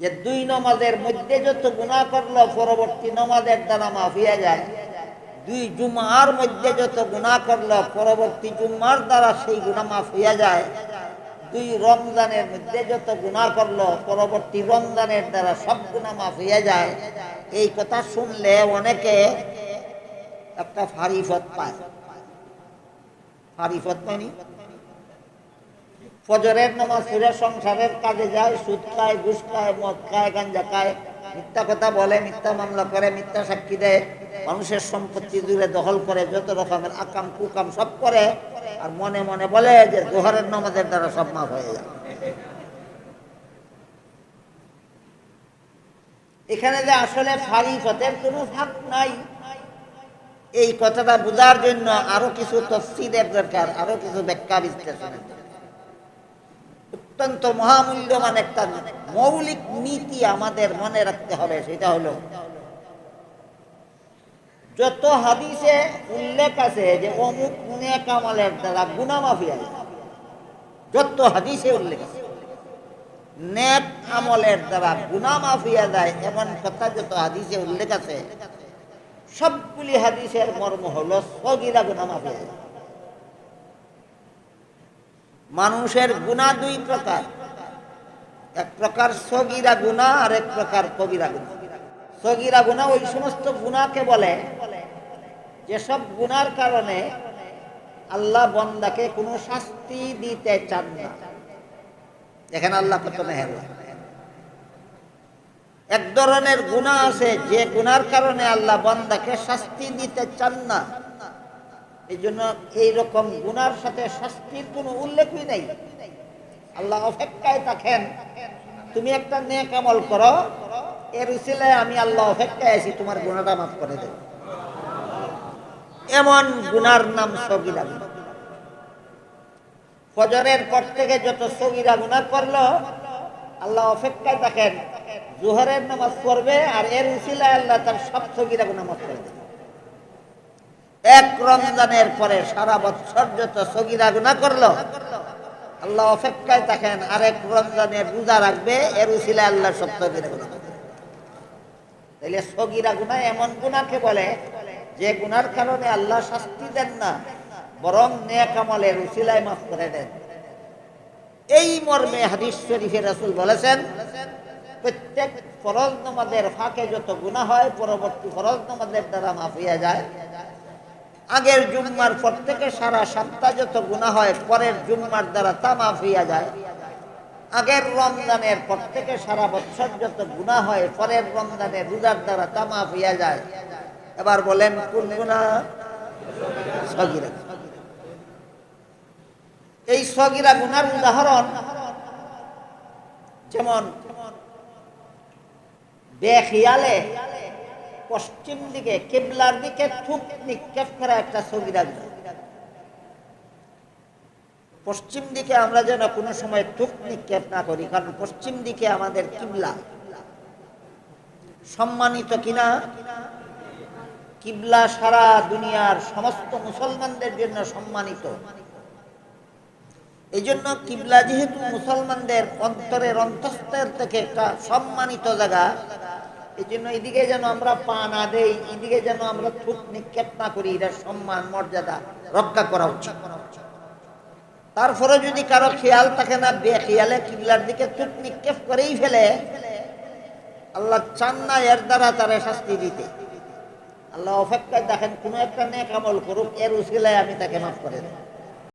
যে দুই নমাজের মধ্যে যত গুণা করল, পরবর্তী নমাজের দ্বারা মাফ হইয়া যায়। দুই জুমার মধ্যে যত গুণা করল, পরবর্তী জুম্মার দ্বারা সেই গুণা হইয়া যায়। দুই রমজানের মধ্যে যত গুণা করল, পরবর্তী রমজানের দ্বারা সব গুণা মাফ হইয়া যায়। এই কথা শুনলে অনেকে একটা ফারিফত পায়। ফারিফত মানে? ফজরের নামাজ পড়ে সংসারের কাজে যায়, সুদ খায়, ঘুষ খায়, মদ খায়, গাঞ্জা খায়। মিথ্যা কথা বলে, মিথ্যা মামলা করে, মিথ্যা সাক্ষী দেয়। মানুষের সম্পত্তি দূরে দখল করে, যত রকমের আকাম, কুকাম সব করে। আর মনে মনে বলে যে জোহরের নামাজের দ্বারা সব মাফ হয়ে যায়। এখানে যে আসলে ফারিফতের কোনো ভাগ নাই। এই কথাটা বোঝার জন্য আরও কিছু তফসিলের দরকার, আরও কিছু ব্যাখ্যা বিশ্লেষণের দরকার। অত্যন্ত মহামূল্যবান একটা মৌলিক নীতি আমাদের মনে রাখতে হবে, সেটা হলো, যত হাদিসে উল্লেখ আছে যে অমুক নেক আমলের দ্বারা গুনামাফি আছে যত হাদিসে উল্লেখ আছে, নেক আমলের দ্বারা গুনামাফিয়া যায় এমন কথা যত হাদিসে উল্লেখ আছে, সবগুলি হাদিসের মর্ম হলো সগিরা গুনামাফিয়া যায় মানুষের গুণা দুই প্রকার। এক প্রকার সগিরা গুণা আর এক প্রকার কবিরা গুণা। সগিরা গুণা ওই সমস্ত গুণাকে বলে যেসব গুনার কারণে আল্লাহ বন্দাকে কোনো শাস্তি দিতে চান না। এখানে আল্লাহ কত মেহের এক ধরনের গুণা আছে যে গুনার কারণে আল্লাহ বন্দাকে শাস্তি দিতে চান না। এই জন্য এইরকম গুনার সাথে শাস্তির কোনো উল্লেখই নেই। আল্লাহ অপেক্ষায় থাকেন, তুমি একটা নেক আমল করো, এর উচিলায় আমি আল্লাহ অপেক্ষায় আছি, তোমার গুণাটা মাফ করে দেব। এমন গুনার নাম সগিরা গুণা ফজরের পর থেকে যত সগিরা গুণা করল, আল্লাহ অপেক্ষায় থাকেন, জোহরের নামাজ পড়বে আর এর উচিলায় আল্লাহ তার সব সগিরা গুণা মাফ করে দেবে। এক রমজানের পরে সারা বছর যত সগিরা গুণা করল, আল্লাহ অপেক্ষায় থাকেন, আরেক রমজানের রোজা রাখবে, এর উচিলে আল্লাহ গুণা তাইলে সগিরা গুণা এমন গুণাকে বলে যে গুনার কারণে আল্লাহ শাস্তি দেন না, বরং নেক আমলের উচিলায় মাফ করে দেন। এই মর্মে হাদিস শরীফে রাসুল বলেছেন, প্রত্যেক ফরজ নামাজের ফাঁকে যত গুনাহ হয়, পরবর্তী ফরজ নামাজের দ্বারা মাফ হইয়া যায়। আগের জুম্মার পর থেকে সারা সপ্তাহ যত গুণা হয়, পরের জুম্মার দ্বারা তা মাফ হইয়া যায়। আগের রমজানের পর থেকে সারা বছর যত গুণা হয়, পরের রমজানের রোজার দ্বারা তা মাফ হইয়া যায়। এবার বলেন, কোন গুণা সগিরা। এই সগিরা গুনার উদাহরণ যেমন বেখিয়ালে পশ্চিম দিকে কেবলার দিকে থুক নিক্ষেপ করা একটা সগিরা গুণা পশ্চিম দিকে আমরা যেন কোনো সময় থুক নিক্ষেপ না করি, কারণ পশ্চিম দিকে আমাদের কিবলা। সম্মানিত কিনা? কিবলা সারা দুনিয়ার সমস্ত মুসলমানদের জন্য সম্মানিত। এই জন্য কিবলা যেহেতু মুসলমানদের অন্তরের অন্তস্থের থেকে একটা সম্মানিত জায়গা এই জন্য এদিকে যেন আমরা পা না দেই, এদিকে যেন আমরা থুক নিক্ষেপ না করি এটার সম্মান, মর্যাদা রক্ষা করা উচিত। তারপরে যদি কারও খেয়াল থাকে না বেখেয়ালে কিবলার দিকে থুক নিক্ষেপ করেই ফেলে, আল্লাহ চান না এর দ্বারা তারা শাস্তি দিতে। আল্লাহ অপেক্ষায় দেখেন, কোনো একটা নেক আমল করুক, এর উসিলায় আমি তাকে মাফ করে দেব।